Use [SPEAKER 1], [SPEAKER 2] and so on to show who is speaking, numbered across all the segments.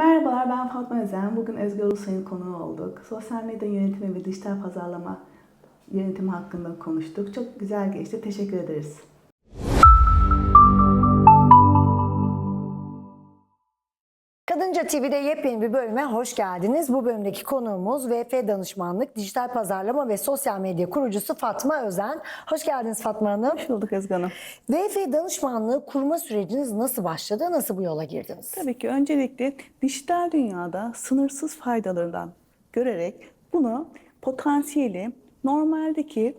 [SPEAKER 1] Merhabalar ben Fatma Özen. Bugün Özgür Ulusoy'un konuğu olduk. Sosyal medya yönetimi ve dijital pazarlama yönetimi hakkında konuştuk. Çok güzel geçti. Teşekkür ederiz.
[SPEAKER 2] Kadınca TV'de yepyeni bir bölüme hoş geldiniz. Bu bölümdeki konuğumuz VF Danışmanlık, Dijital Pazarlama ve Sosyal Medya kurucusu Fatma Özen. Hoş geldiniz Fatma Hanım.
[SPEAKER 1] Hoş bulduk Özgür Hanım.
[SPEAKER 2] VF Danışmanlığı kurma süreciniz nasıl başladı? Nasıl bu yola girdiniz?
[SPEAKER 1] Tabii ki öncelikle dijital dünyada sınırsız faydalarından görerek bunu potansiyeli normaldeki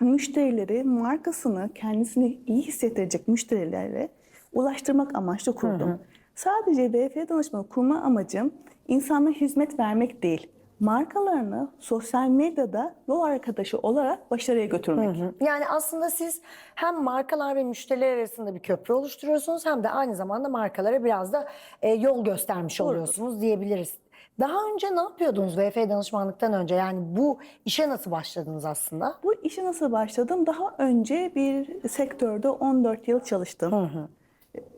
[SPEAKER 1] müşterileri markasını kendisini iyi hissettirecek müşterilere ulaştırmak amaçlı kurdum. Sadece BF danışmanı kurma amacım insanlara hizmet vermek değil. Markalarını sosyal medyada yol arkadaşı olarak başarıya götürmek.
[SPEAKER 2] Yani aslında siz hem markalar ve müşteriler arasında bir köprü oluşturuyorsunuz hem de aynı zamanda markalara biraz da e, yol göstermiş oluyorsunuz diyebiliriz. Daha önce ne yapıyordunuz VF danışmanlıktan önce? Yani bu işe nasıl başladınız aslında?
[SPEAKER 1] Bu işe nasıl başladım? Daha önce bir sektörde 14 yıl çalıştım.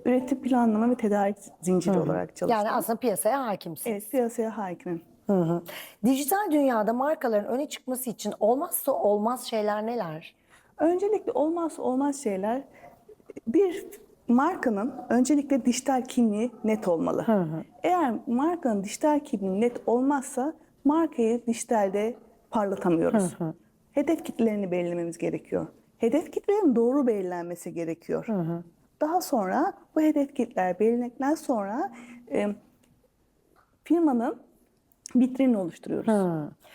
[SPEAKER 1] Üretim planlama ve tedarik zinciri olarak çalıştım.
[SPEAKER 2] Yani aslında piyasaya hakimsiniz.
[SPEAKER 1] Evet, piyasaya hakimim.
[SPEAKER 2] Hı hı. Dijital dünyada markaların öne çıkması için olmazsa olmaz şeyler neler?
[SPEAKER 1] Öncelikle olmazsa olmaz şeyler bir markanın öncelikle dijital kimliği net olmalı. Eğer markanın dijital kimliği net olmazsa markayı dijitalde parlatamıyoruz. Hedef kitlelerini belirlememiz gerekiyor. Hedef kitlelerin doğru belirlenmesi gerekiyor. Daha sonra bu hedef kitleler belirlendikten sonra e, firmanın vitrinini oluşturuyoruz.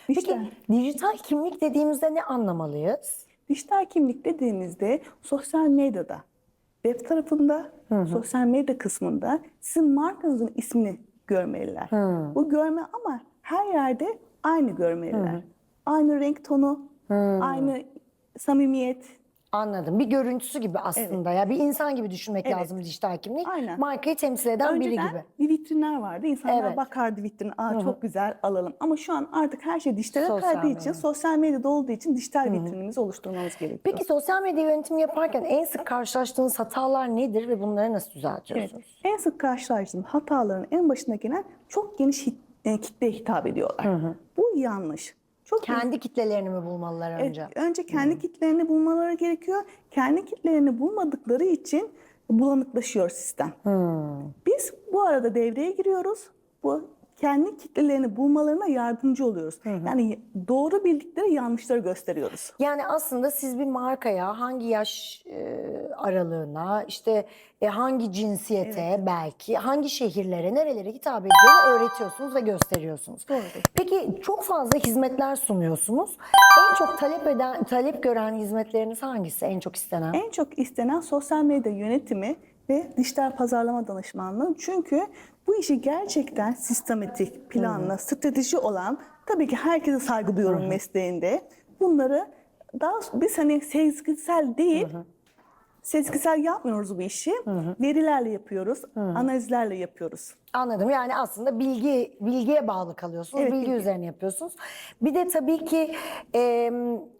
[SPEAKER 2] Peki
[SPEAKER 1] Dijital-
[SPEAKER 2] dijital kimlik dediğimizde ne anlamalıyız?
[SPEAKER 1] Dijital kimlik dediğimizde sosyal medyada, web tarafında, sosyal medya kısmında sizin markanızın ismini görmeliler. Bu görme ama her yerde aynı görmeliler. Aynı renk tonu, aynı samimiyet.
[SPEAKER 2] Anladım. Bir görüntüsü gibi aslında. Ya bir insan gibi düşünmek
[SPEAKER 1] Evet.
[SPEAKER 2] lazım dijital kimlik.
[SPEAKER 1] Aynen.
[SPEAKER 2] Markayı temsil eden biri
[SPEAKER 1] Önceden
[SPEAKER 2] gibi.
[SPEAKER 1] bir vitrinler vardı. İnsanlar
[SPEAKER 2] Evet.
[SPEAKER 1] bakardı vitrine. Aa çok güzel alalım. Ama şu an artık her şey dijitale
[SPEAKER 2] Sosyal
[SPEAKER 1] kaydığı için,
[SPEAKER 2] medya.
[SPEAKER 1] sosyal medyada olduğu için dijital vitrinimizi oluşturmamız gerekiyor.
[SPEAKER 2] Peki sosyal medya yönetimi yaparken en sık karşılaştığınız hatalar nedir ve bunları nasıl
[SPEAKER 1] Evet.
[SPEAKER 2] düzeltiyorsunuz?
[SPEAKER 1] En sık karşılaştığım hataların en başına gelen çok geniş hit, e, kitleye hitap ediyorlar. Bu yanlış. Çok
[SPEAKER 2] Kendi kitlelerini mi bulmalılar
[SPEAKER 1] Evet,
[SPEAKER 2] önce?
[SPEAKER 1] önce kendi kitlerini bulmaları gerekiyor. Kendi kitlerini bulmadıkları için bulanıklaşıyor sistem. Biz bu arada devreye giriyoruz. Bu kendi kitlelerini bulmalarına yardımcı oluyoruz. Yani doğru bildikleri yanlışları gösteriyoruz.
[SPEAKER 2] Yani aslında siz bir markaya hangi yaş e, aralığına, işte e, hangi cinsiyete belki, hangi şehirlere, nerelere hitap edeceğini öğretiyorsunuz ve gösteriyorsunuz.
[SPEAKER 1] Doğrudur.
[SPEAKER 2] Peki çok fazla hizmetler sunuyorsunuz. En çok talep eden, talep gören hizmetleriniz hangisi? En çok istenen?
[SPEAKER 1] En çok istenen sosyal medya yönetimi ve dijital pazarlama danışmanlığı. Çünkü bu işi gerçekten sistematik, planlı, strateji olan, tabii ki herkese saygı duyuyorum mesleğinde. Bunları daha biz hani sezgisel değil, sezgisel yapmıyoruz bu işi. Verilerle yapıyoruz, analizlerle yapıyoruz.
[SPEAKER 2] Anladım. Yani aslında bilgi bilgiye bağlı kalıyorsunuz.
[SPEAKER 1] Evet,
[SPEAKER 2] bilgi,
[SPEAKER 1] bilgi.
[SPEAKER 2] üzerine yapıyorsunuz. Bir de tabii ki e,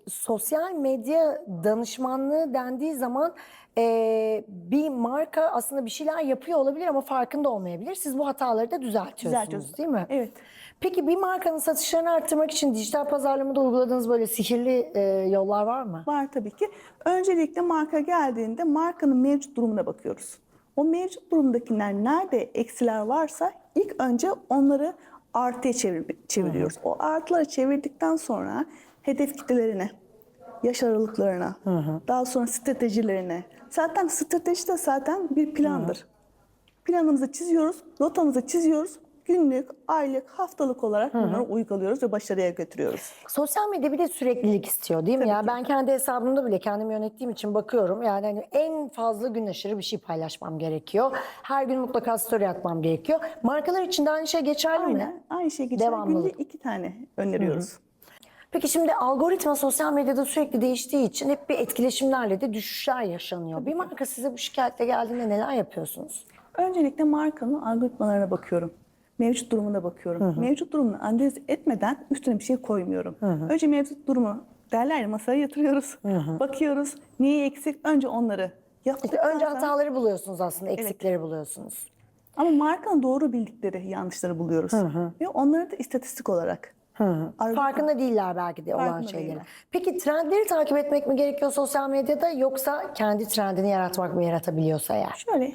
[SPEAKER 2] sosyal medya danışmanlığı dendiği zaman e, bir marka aslında bir şeyler yapıyor olabilir ama farkında olmayabilir. Siz bu hataları da düzeltiyorsunuz değil mi?
[SPEAKER 1] Evet.
[SPEAKER 2] Peki bir markanın satışlarını arttırmak için dijital pazarlamada uyguladığınız böyle sihirli e, yollar var mı?
[SPEAKER 1] Var tabii ki. Öncelikle marka geldiğinde markanın mevcut durumuna bakıyoruz. O mevcut durumdakiler nerede eksiler varsa ilk önce onları artıya çevir- çeviriyoruz. O artıları çevirdikten sonra hedef kitlelerine, yaş aralıklarına, daha sonra stratejilerine. Zaten strateji de zaten bir plandır. Planımızı çiziyoruz, rotamızı çiziyoruz. Günlük, aylık, haftalık olarak bunları uyguluyoruz ve başarıya götürüyoruz.
[SPEAKER 2] Sosyal medya bir de süreklilik istiyor değil mi? ya ben kendi hesabımda bile kendim yönettiğim için bakıyorum. Yani hani en fazla gün aşırı bir şey paylaşmam gerekiyor. Her gün mutlaka story atmam gerekiyor. Markalar için de aynı şey geçerli mi?
[SPEAKER 1] Aynen. Aynı şey geçer. Günde
[SPEAKER 2] Devamlılık.
[SPEAKER 1] iki tane öneriyoruz.
[SPEAKER 2] Peki şimdi algoritma sosyal medyada sürekli değiştiği için hep bir etkileşimlerle de düşüşler yaşanıyor. Bir marka size bu şikayetle geldiğinde neler yapıyorsunuz?
[SPEAKER 1] Öncelikle markanın algoritmalarına bakıyorum. Mevcut durumuna bakıyorum. Mevcut durumunu analiz etmeden üstüne bir şey koymuyorum. Önce mevcut durumu derler ya masaya yatırıyoruz. Bakıyoruz. Neyi eksik? Önce onları yaptıktan
[SPEAKER 2] İşte önce hataları buluyorsunuz aslında, eksikleri buluyorsunuz.
[SPEAKER 1] Ama markanın doğru bildikleri yanlışları buluyoruz. Ve onları da istatistik olarak. Arada-
[SPEAKER 2] Farkında değiller belki de olan
[SPEAKER 1] Farkında değiller.
[SPEAKER 2] Peki trendleri takip etmek mi gerekiyor sosyal medyada yoksa kendi trendini yaratmak mı yaratabiliyorsa eğer?
[SPEAKER 1] Şöyle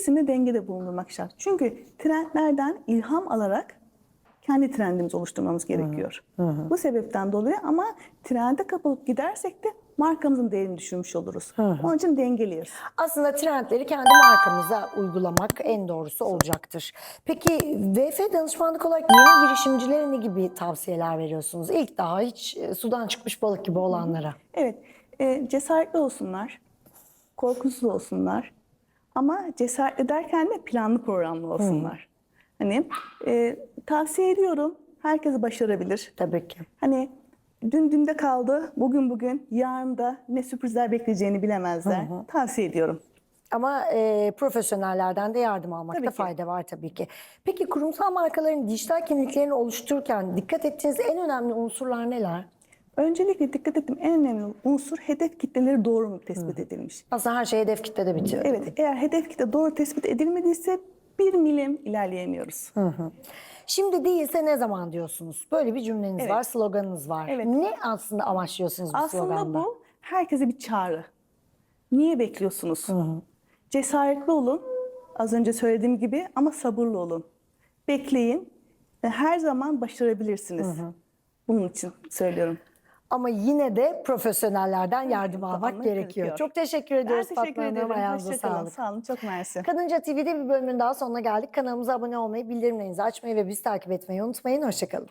[SPEAKER 1] ikisini dengede bulundurmak şart. Çünkü trendlerden ilham alarak kendi trendimizi oluşturmamız gerekiyor. Bu sebepten dolayı ama trende kapılıp gidersek de markamızın değerini düşürmüş oluruz. Onun için dengeliyiz.
[SPEAKER 2] Aslında trendleri kendi markamıza uygulamak en doğrusu olacaktır. Peki VF danışmanlık olarak yeni girişimcilere ne gibi tavsiyeler veriyorsunuz? İlk daha hiç e, sudan çıkmış balık gibi olanlara.
[SPEAKER 1] Evet, e, cesaretli olsunlar, korkusuz olsunlar ama cesaretli derken de planlı programlı olsunlar. Hani e, tavsiye ediyorum, herkes başarabilir.
[SPEAKER 2] Tabii ki.
[SPEAKER 1] Hani dün dünde kaldı, bugün bugün, yarın da ne sürprizler bekleyeceğini bilemezler. Tavsiye ediyorum.
[SPEAKER 2] Ama e, profesyonellerden de yardım almakta
[SPEAKER 1] Tabii ki.
[SPEAKER 2] fayda var tabii ki. Peki kurumsal markaların dijital kimliklerini oluştururken dikkat ettiğiniz en önemli unsurlar neler?
[SPEAKER 1] Öncelikle dikkat ettiğim en önemli unsur hedef kitleleri doğru mu tespit edilmiş.
[SPEAKER 2] Aslında her şey hedef kitlede bitiyor.
[SPEAKER 1] Evet, eğer hedef kitle doğru tespit edilmediyse bir milim ilerleyemiyoruz.
[SPEAKER 2] Şimdi değilse ne zaman diyorsunuz? Böyle bir cümleniz
[SPEAKER 1] Evet.
[SPEAKER 2] var, sloganınız var.
[SPEAKER 1] Evet.
[SPEAKER 2] Ne aslında amaçlıyorsunuz bu
[SPEAKER 1] Aslında
[SPEAKER 2] sloganda?
[SPEAKER 1] bu herkese bir çağrı. Niye bekliyorsunuz? Cesaretli olun. Az önce söylediğim gibi ama sabırlı olun. Bekleyin her zaman başarabilirsiniz. Bunun için söylüyorum.
[SPEAKER 2] Ama yine de profesyonellerden yardım
[SPEAKER 1] almak
[SPEAKER 2] gerekiyor.
[SPEAKER 1] gerekiyor.
[SPEAKER 2] Çok teşekkür
[SPEAKER 1] Ben
[SPEAKER 2] ediyoruz
[SPEAKER 1] teşekkür
[SPEAKER 2] Fatma Hanım.
[SPEAKER 1] ederim.
[SPEAKER 2] Ayağınıza
[SPEAKER 1] Hoşçakalın.
[SPEAKER 2] sağlık.
[SPEAKER 1] Sağ olun. Çok mersi.
[SPEAKER 2] Kadınca TV'de bir bölümün daha sonuna geldik. Kanalımıza abone olmayı, bildirimlerinizi açmayı ve bizi takip etmeyi unutmayın. Hoşçakalın.